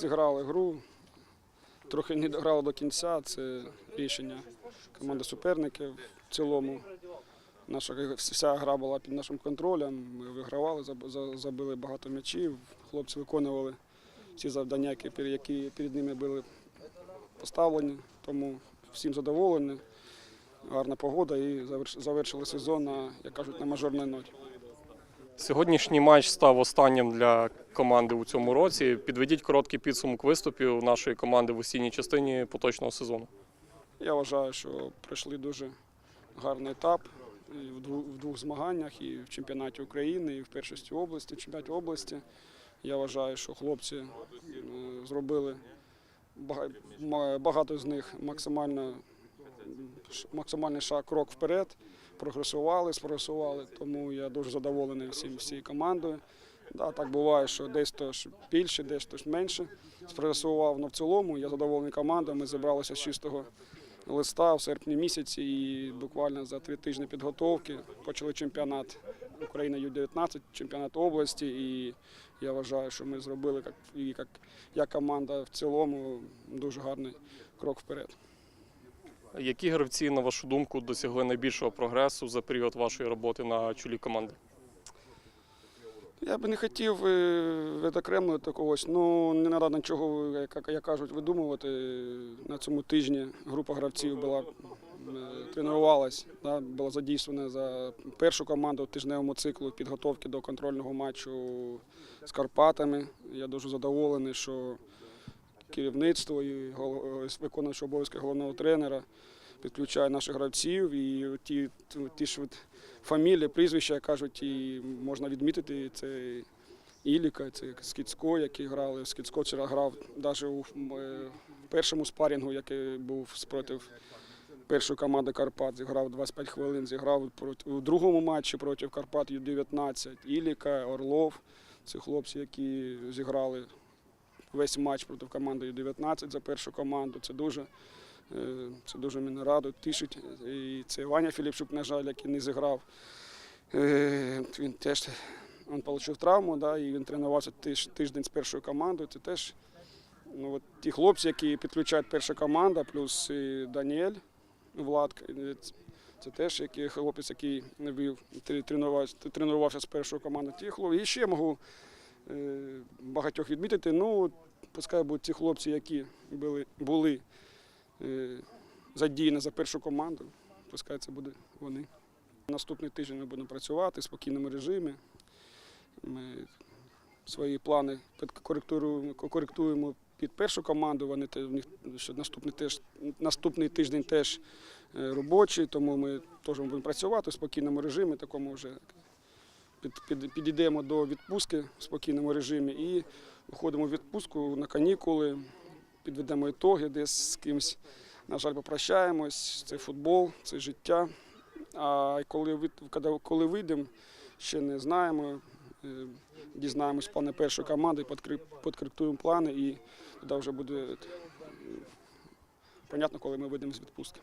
зіграли гру, трохи не дограли до кінця. Це рішення команди суперників. В цілому наша вся гра була під нашим контролем. Ми вигравали, забили багато м'ячів. Хлопці виконували всі завдання, які перед ними були поставлені. Тому всім задоволені. Гарна погода і завершили сезон як кажуть, на мажорній ноті. Сьогоднішній матч став останнім для команди у цьому році. Підведіть короткий підсумок виступів нашої команди в осінній частині поточного сезону. Я вважаю, що пройшли дуже гарний етап і в двох, змаганнях, і в чемпіонаті України, і в першості області, в чемпіонаті області. Я вважаю, що хлопці е, зробили багато з них максимально максимальний шаг крок вперед, прогресували, спрогресували. Тому я дуже задоволений всім всією командою. Да, так буває, що десь хтось більше, десь хтось менше спрогресував, але в цілому я задоволений командою. Ми зібралися з чистого листа в серпні місяці і буквально за три тижні підготовки почали чемпіонат України Ю-19, чемпіонат області. І я вважаю, що ми зробили як, і як, як команда в цілому дуже гарний крок вперед. Які гравці, на вашу думку, досягли найбільшого прогресу за період вашої роботи на чолі команди? Я би не хотів е, відокремлювати когось. Ну не треба нічого, як, як кажуть, видумувати. На цьому тижні група гравців була е, тренувалась, да, була задійствована за першу команду в тижневому циклу підготовки до контрольного матчу з Карпатами. Я дуже задоволений, що керівництво і виконуючий обов'язки головного тренера підключає наших гравців і ті, ті ж фамілії, прізвища, як кажуть, і можна відмітити це Іліка, це Скіцько, який грали. Скіцько вчора грав навіть у е, першому спарінгу, який був спротив першої команди Карпат. Зіграв 25 хвилин, зіграв у другому матчі проти Карпат Ю-19. Іліка, Орлов. Це хлопці, які зіграли весь матч проти команди Ю-19 за першу команду. Це дуже Е, Це дуже мене радує, тішить. І це Ваня Філіпчук, на жаль, який не зіграв. Е, Він теж він отримав травму, да, і він тренувався тиж- тиждень з першою командою. Це теж ну, от ті хлопці, які підключають перша команда, плюс і Даніель Влад. е, Це теж який хлопець, який вів, тренувався, тренувався з першою командою. Ті хлопці. І ще можу багатьох відмітити. Ну, пускай будуть ті хлопці, які були, були е, задіяні за першу команду. Пускай це буде вони. Наступний тиждень ми будемо працювати в спокійному режимі. Ми свої плани підкоректуємо- коректуємо під першу команду. Вони ще наступний, теж, наступний тиждень теж е, робочий, тому ми теж будемо працювати в спокійному режимі, такому вже підійдемо до відпустки в спокійному режимі і виходимо в відпустку на канікули, підведемо ітоги, десь з кимось, на жаль, попрощаємось. Це футбол, це життя. А коли, коли- вийдемо, ще не знаємо. Е, Дізнаємось плани першої команди, підкоректуємо плани і тоді вже буде е, понятно, коли ми вийдемо з відпустки.